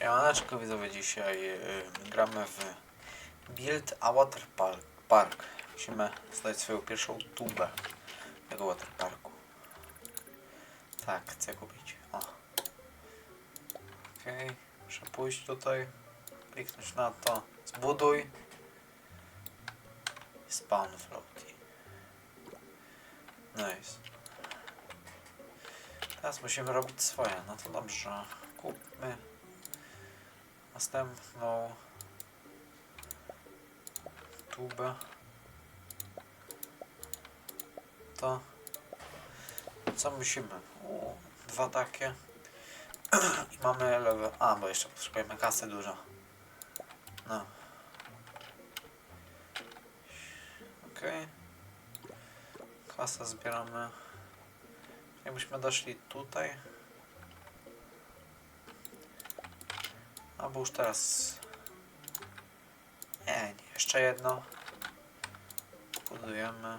Siemaneczko widzowie, dzisiaj y, gramy w Build a Water Park. Park. Musimy zdać swoją pierwszą tubę tego waterparku. Tak, chcę kupić. O. Okej, muszę pójść tutaj, kliknąć na to, zbuduj. Spawn floaty. Nice. Teraz musimy robić swoje, no to dobrze. Kupmy następną tubę. To co musimy? U, dwa takie. I mamy lewe. A, bo jeszcze potrzebujemy kasy dużo. No. Okej. Kasę zbieramy. Jakbyśmy doszli tutaj. Albo już teraz. Nie, nie, jeszcze jedno. Budujemy.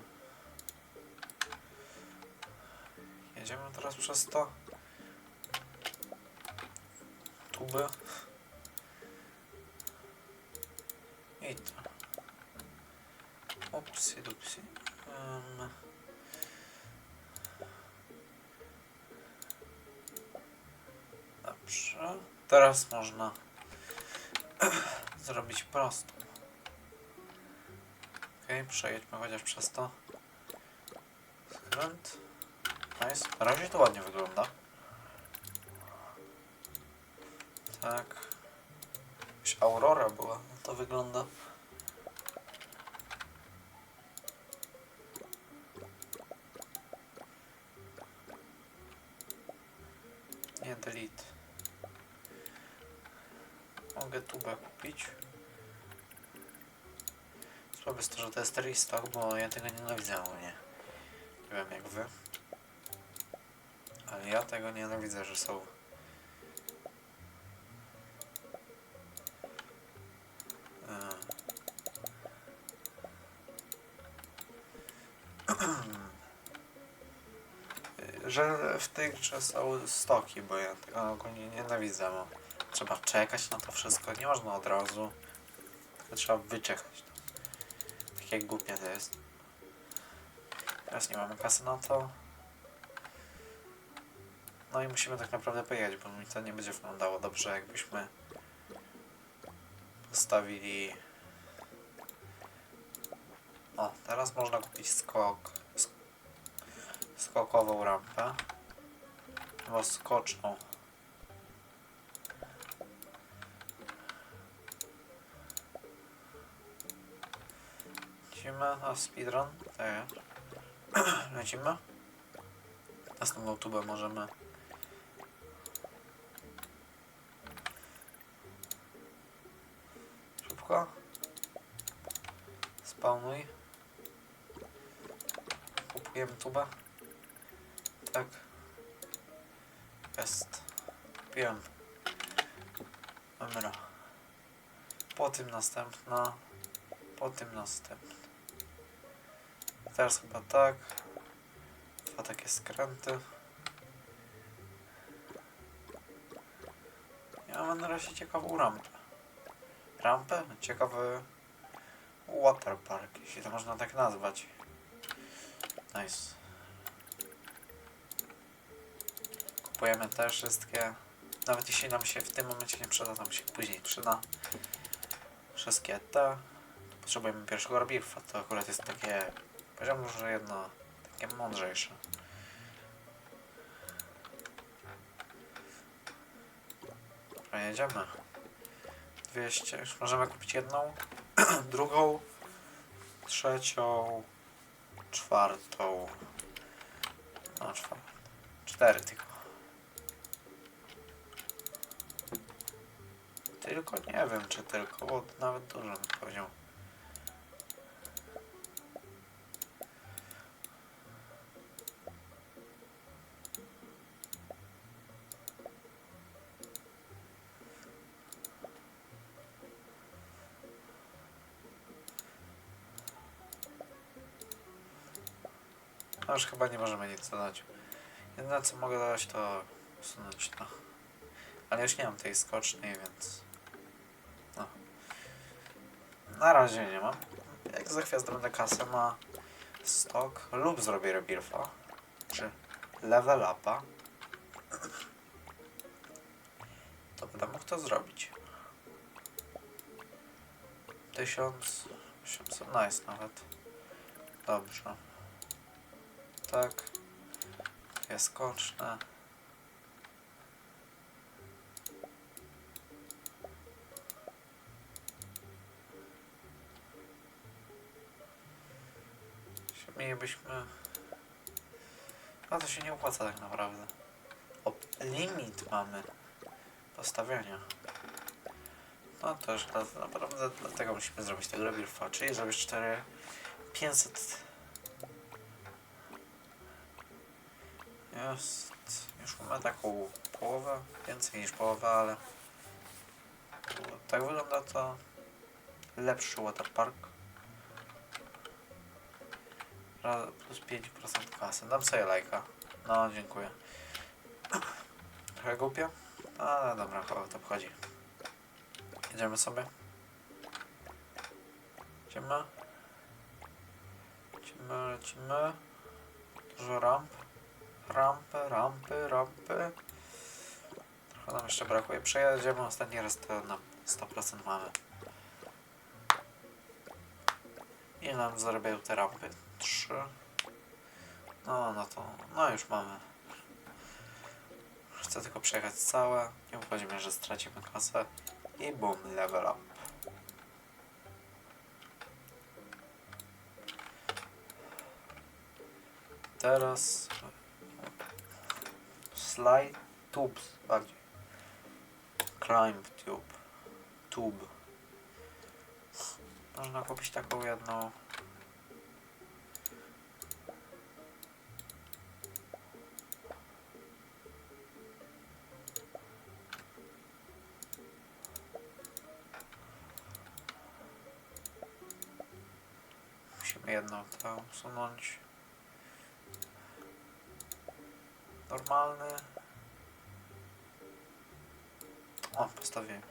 Jedziemy teraz przez to. Tuby. I to. Upsi dupsi. Um. Dobrze. Teraz można zrobić prostą. Okej, przejedźmy chociaż przez to. Skręt. Nice. Na razie to ładnie wygląda. Tak. Jakaś aurora była. To wygląda. Nie delete. Mogę tubę kupić. Słabe to, że to jest restock, bo ja tego nienawidzę ogólnie. Nie wiem jak wy. Ale ja tego nienawidzę, że są... Yy. że w tej grze są stoki, bo ja tego ogólnie nienawidzę. Bo trzeba czekać na to wszystko, nie można od razu. Trzeba wyczekać. Takie głupie to jest. Teraz nie mamy kasy na to. No i musimy tak naprawdę pojechać, bo mi to nie będzie wyglądało dobrze, jakbyśmy postawili... O, teraz można kupić skok. sk- Skokową rampę. Albo skoczną. Lecimy na speedrun. Tak. Lecimy. Następną tubę możemy. Szybko. Spawnuj. Kupujemy tubę. Tak. Jest. Kupiłem. Dobra. Po tym następna. Po tym następna. Teraz chyba tak. Dwa takie skręty. Ja mam na razie ciekawą rampę. Rampę? Ciekawy waterpark, jeśli to można tak nazwać. Nice. Kupujemy te wszystkie. Nawet jeśli nam się w tym momencie nie przyda, to nam się później przyda. Wszystkie te. Potrzebujemy pierwszego rabirfa. To akurat jest takie, powiedziałbym, że jedno takie mądrzejsze. Dobra, jedziemy. 200. Już możemy kupić jedną, drugą, trzecią, czwartą. No, czwartą. Cztery tylko. Tylko nie wiem, czy tylko, bo nawet dużo bym powiedział. No już chyba nie możemy nic dodać. Jedyne co mogę dodać to usunąć to. Ale już nie mam tej skocznej, więc... No. Na razie nie mam. Jak za chwilę zdobędę kasę, ma stok lub zrobię rebirfa, czy level upa, to będę mógł to zrobić. 1800, nice nawet. Dobrze. Tak. Dwie skoczne. Mielibyśmy... No to się nie opłaca tak naprawdę. O, limit mamy postawienia. No to już na- naprawdę dlatego musimy zrobić tego rebirfa, czyli zrobić 4 500 jest już mamy taką połowę, więcej niż połowę, ale tak wygląda to lepszy waterpark plus 5% kasy, dam sobie lajka no dziękuję trochę głupio, ale dobra, chyba to wchodzi Idziemy sobie. Idziemy. Lecimy, lecimy. Dużo ramp. Rampy, rampy, rampy. Trochę nam jeszcze brakuje. Przejedziemy ostatni raz to na 100% mamy. Ile nam zarabiają te rampy? 3. No, no to, no już mamy. Chcę tylko przejechać całe. Nie obchodzi mnie, że stracimy kasę. I boom, level up. Teraz slide tubes bardziej. Climb tube. Tube. Można kupić taką jedną. Musimy jedną tę usunąć. Normalny. O, postawiłem.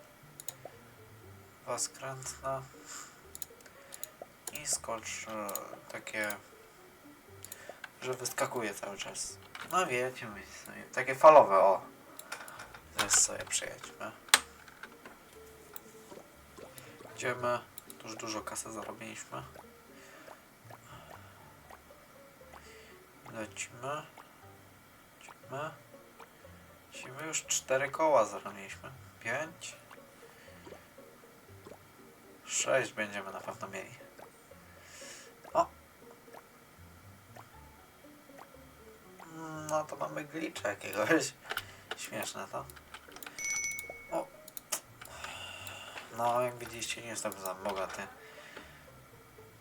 Dwa skrętne. I skocz e, takie, że wyskakuje cały czas. No wiecie, sobie, takie falowe, o. Teraz sobie przejedźmy. Idziemy. Już dużo kasy zarobiliśmy. Lecimy. Lecimy. Lecimy. Już cztery koła zarobiliśmy. Pięć. Sześć będziemy na pewno mieli. O! No to mamy glitcha jakiegoś. Śmieszne to. O! No, jak widzieliście, nie jestem za bogaty.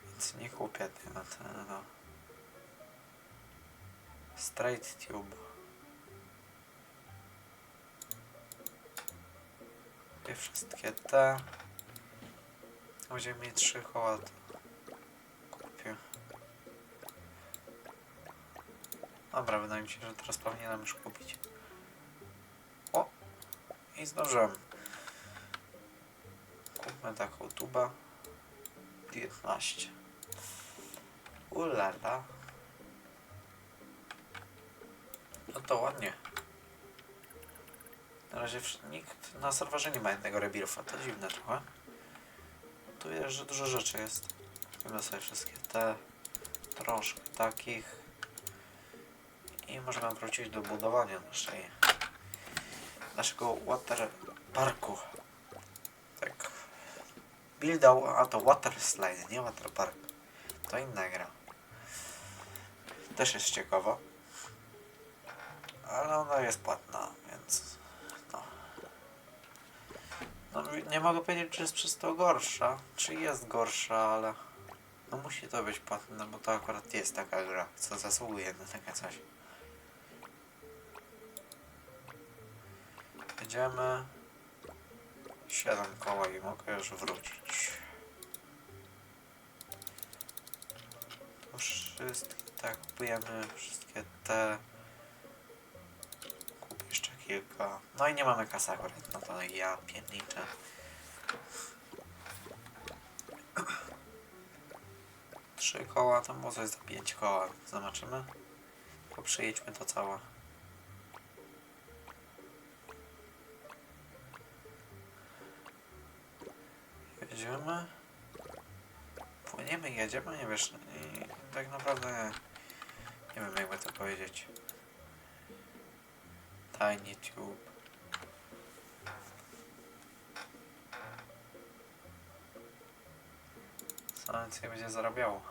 Więc nie kupię tego. tego. Straight tube. Kupię wszystkie te. Będziemy mieć trzy koła. Kupię. Dobra, wydaje mi się, że teraz powinienem już kupić. O! I zdążyłem. Kupmy taką tubę. 19. Ulala. No to ładnie. Na razie nikt na serwerze nie ma jednego rebirfa, to dziwne trochę. Tu jest, że dużo rzeczy jest. Kupimy sobie wszystkie te, troszkę takich. I możemy wrócić do budowania naszej, naszego water parku. Tak. Build a, a to water slide, nie water park. To inna gra. Też jest ciekawa. Ale ona jest płatna, No nie mogę powiedzieć, czy jest przez to gorsza, czy jest gorsza, ale no musi to być płatne, bo to akurat jest taka gra, co zasługuje na takie coś. Jedziemy 7 koła i mogę już wrócić. Wszystkie, tak, kupujemy wszystkie te Kilka. No i nie mamy kasy akurat, no to ja pierniczę. Trzy koła, to może jest za pięć koła. Zobaczymy. Tylko to całe. Jedziemy. Płyniemy, jedziemy, nie wiesz. Tak naprawdę nie wiem jakby to powiedzieć. Tiny Tube. Co więcej będzie zarabiało.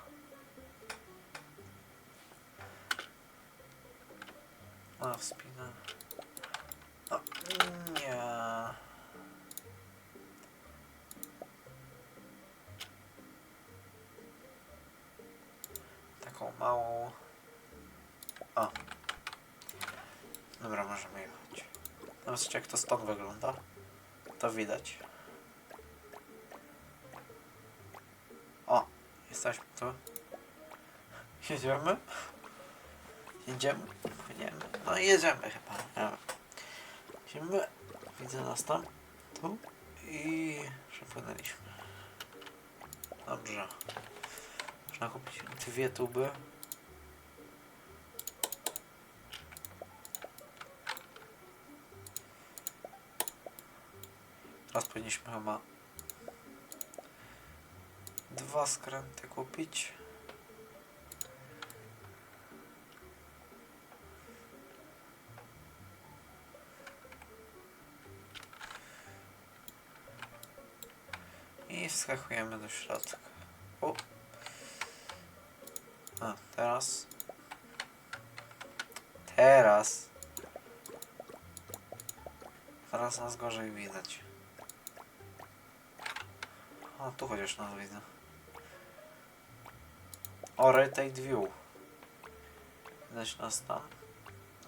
A, wspina. No, nie. Zobaczcie jak to stąd wygląda. To widać. O, jesteśmy tu. Jedziemy? Jedziemy? Płyniemy? No jedziemy chyba. Jedziemy. Widzę nas tam. Tu. I przepłynęliśmy. Dobrze. Można kupić dwie tuby. Teraz powinniśmy chyba dwa skręty kupić. I wskakujemy do środka. O. A, teraz. Teraz. Teraz nas gorzej widać. O, tu chociaż nas widzę. O, view. Widać nas tam.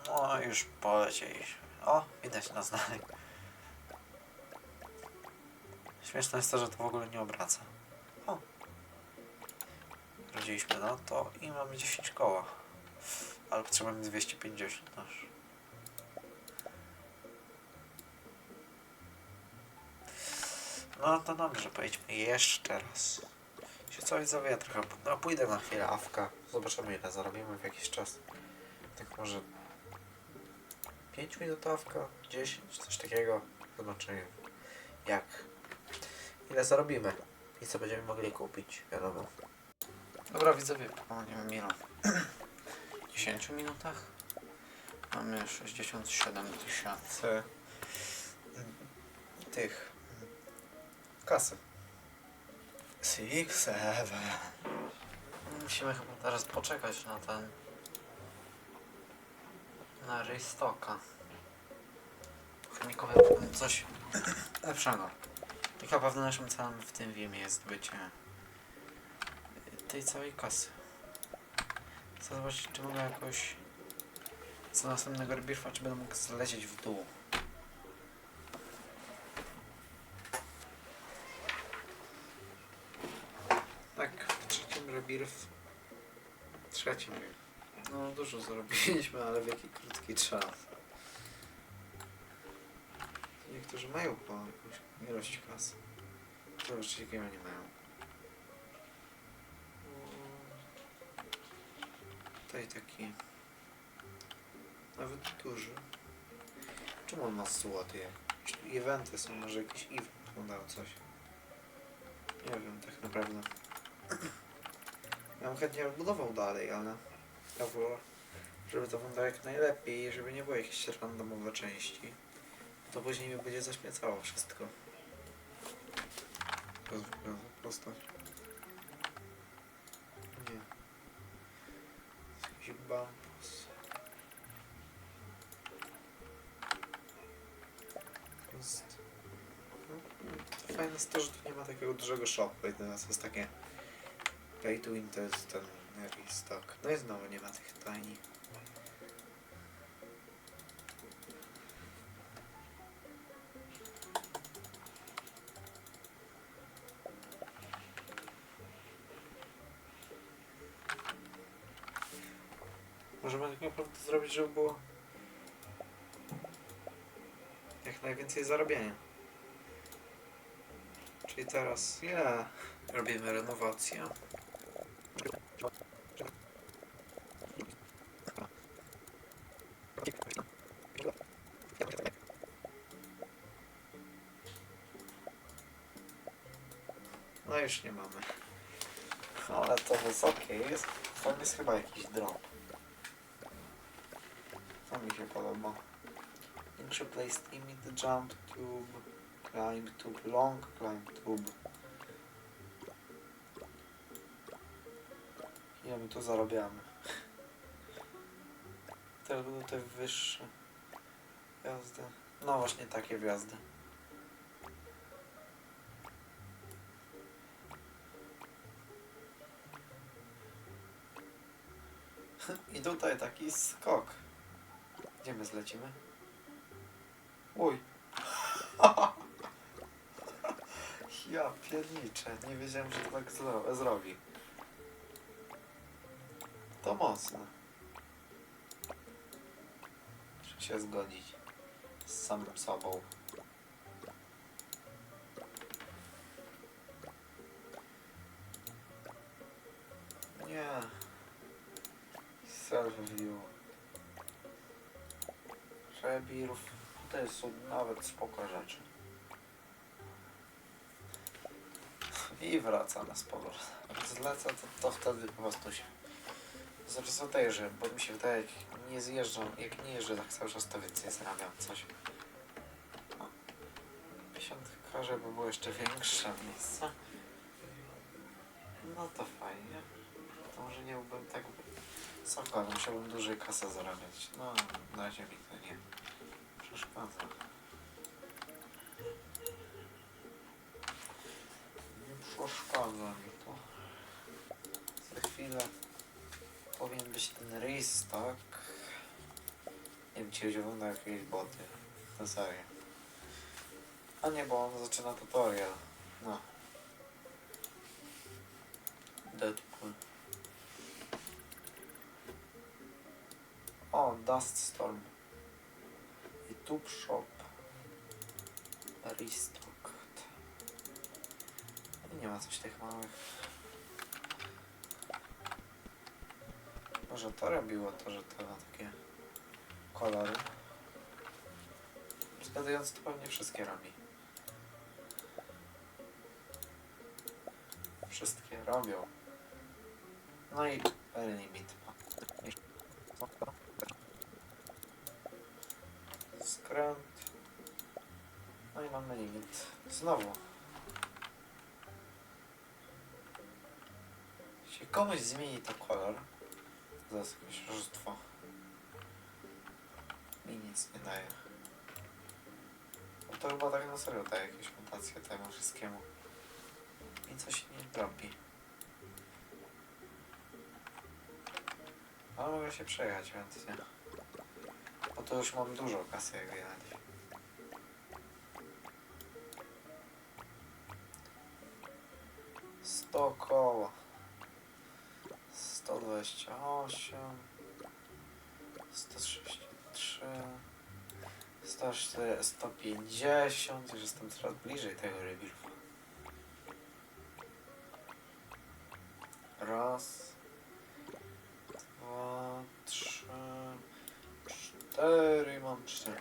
No, już polecieliśmy. O, widać nas dalej. Śmieszne jest to, że to w ogóle nie obraca. O. Rodziliśmy na to i mamy 10 koła. Ale potrzebujemy 250 nasz. No to dobrze, pojedźmy jeszcze raz. Się coś zawie trochę. No pójdę na chwilę awka. Zobaczymy ile zarobimy w jakiś czas. Tak może 5 minut awka, 10, coś takiego. Zobaczymy jak. Ile zarobimy i co będziemy mogli kupić, wiadomo. Dobra widzowie, po nie wiem ile. 10 minutach mamy 67 tysięcy tych kasy. Six, seven. Musimy chyba teraz poczekać na ten na restocka. Chemikowy coś lepszego. Tylko pewno naszym celem w tym filmie jest bycie tej całej kasy. Chcę zobaczyć, czy mogę jakoś z następnego rebirfa, czy będę mógł zlecieć w dół. Tak, w rebirf. Trzecim. No dużo zrobiliśmy, ale w jaki krótki czas. Niektórzy mają po jakąś ilość kasy. Zobaczcie, jakiego nie mają. Tutaj taki nawet duży. Czemu on ma złoty? Eventy są, może jakiś event mu dał coś. Nie wiem tak naprawdę. Ja bym chętnie budował dalej, ale ja wolę, żeby to wyglądało jak najlepiej i żeby nie było jakieś randomowe części. To później mi będzie zaśmiecało wszystko. To postać. Nie. Jakiś bambus. Jest... No, fajne jest to, że tu nie ma takiego dużego shopu. Jedyne co jest takie pay to win to jest ten restock. No i znowu nie ma tych tani. Możemy tak naprawdę zrobić, żeby było jak najwięcej zarabiania. Czyli teraz ja robimy renowację. Już nie mamy. Ale to wysokie jest. Tam jest chyba jakiś drop. To mi się podoba. Into placed imit jump tube, climb tube long, climb tube. Ile my tu zarabiamy? Teraz będą te wyższe gwiazdy. No właśnie takie gwiazdy. I tutaj taki skok. Gdzie my zlecimy? Uj. ja pierniczę. Nie wiedziałem, że to tak zro zrobi. To mocne. Muszę się zgodzić z samym sobą. Nie. Self-view. Rebirth. Jest nawet spoko rzeczy. I wracamy z powrotem. Jak zlecę, to, to wtedy po prostu się zaprzestejrzę, bo mi się wydaje, jak nie zjeżdżam, jak nie jeżdżę tak cały czas, to więcej zarabiam coś. No. 50 żeby było jeszcze większe miejsce. No to fajnie. To może nie byłbym tak wysoko, ale musiałbym dłużej kasę zarabiać. No, na razie mi to nie przeszkadza. Nie przeszkadza mi to. Za chwilę powinien być ten restock. Nie wiem, czy wygląda jakieś boty. Na serio. A nie, bo on zaczyna tutorial. No. Deadpool. O, Dust Storm. Tube Shop. Restocked. Nie ma coś tych małych. Może to robiło to, że to ma takie kolory. Zgadując to pewnie wszystkie robi. Wszystkie robią. No i limit. No i mamy limit. Znowu. Jeśli komuś zmieni to kolor, to jest jakieś oszustwo. Mi nic nie daje. Bo to chyba tak na serio daje jakieś mutacje temu wszystkiemu. I coś nie robi. Ale mogę się przejechać chętnie. Bo to już mam dużo kasy jak widać. Sto koła. 128 133 104 150 już jestem coraz bliżej tego rebirfu raz dwa trzy cztery mam cztery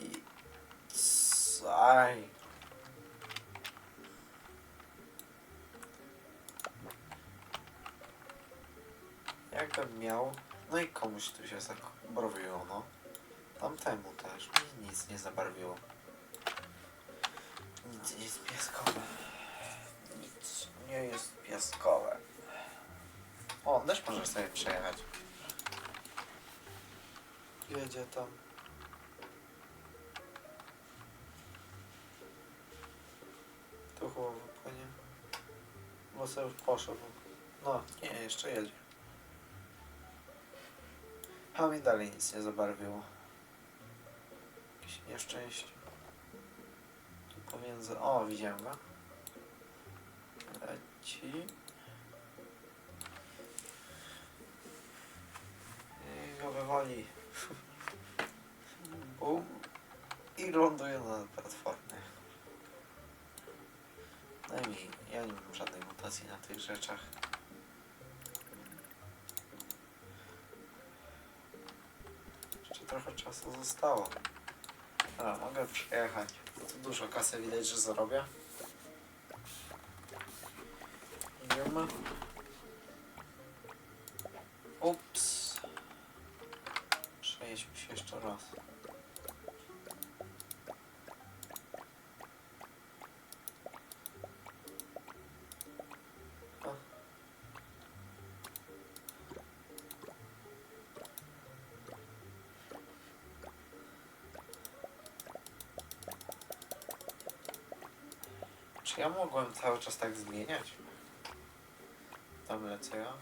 i aj Jakbym miał, no i komuś tu się zabarwiło, no. Tamtemu też mi nic nie zabarwiło. Nic nie jest pieskowe. Nic nie jest pieskowe. O, też możesz sobie przejechać. Jedzie tam. Tu chyba wypłynie. Bo sobie już poszedł. No, nie, jeszcze jedzie. A mi dalej nic nie zabarwiło. Jakieś nieszczęście. Tu pomiędzy... O, widziałem go. Leci. I go wywali. Bum. i ląduję na platformie. Najmniej, ja nie mam żadnej mutacji na tych rzeczach. Jeszcze trochę czasu zostało. A, mogę przejechać. Tu dużo kasy widać, że zarobię. Idziemy. Ups. Przejedźmy się jeszcze raz. O. Czy ja mogłem cały czas tak zmieniać? Dobra, co ja?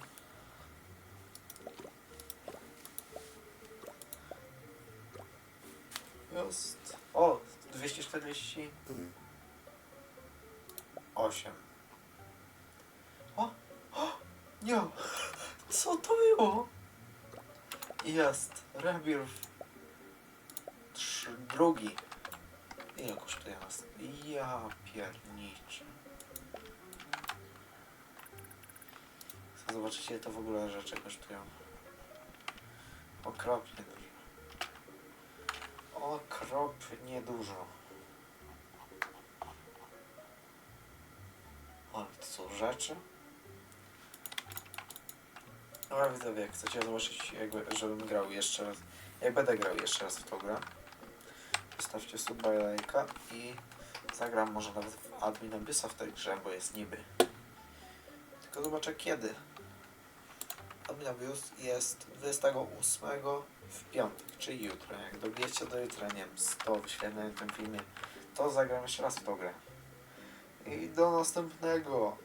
Jest. O, 248. O, o, nie. Co to było? Jest. Rebirth. Drugi. Ile kosztuje nas? Ja pierniczę. Chcę zobaczyć ile to w ogóle rzeczy kosztują. Okropnie dużo. Okropnie dużo. O, to są rzeczy? Dobra widzowie, jak chcecie zobaczyć, jakby, żebym grał jeszcze raz, jak będę grał jeszcze raz w tą grę, zostawcie suba i lajka i zagram może nawet w admin Abyssa w tej grze, bo jest niby. Tylko zobaczę kiedy. Admin Abyss jest 28 w piątek, czyli jutro. Jak dobijecie do jutra, nie wiem, 100 wyświetleń w tym filmie, to zagram jeszcze raz w tą grę. I do następnego.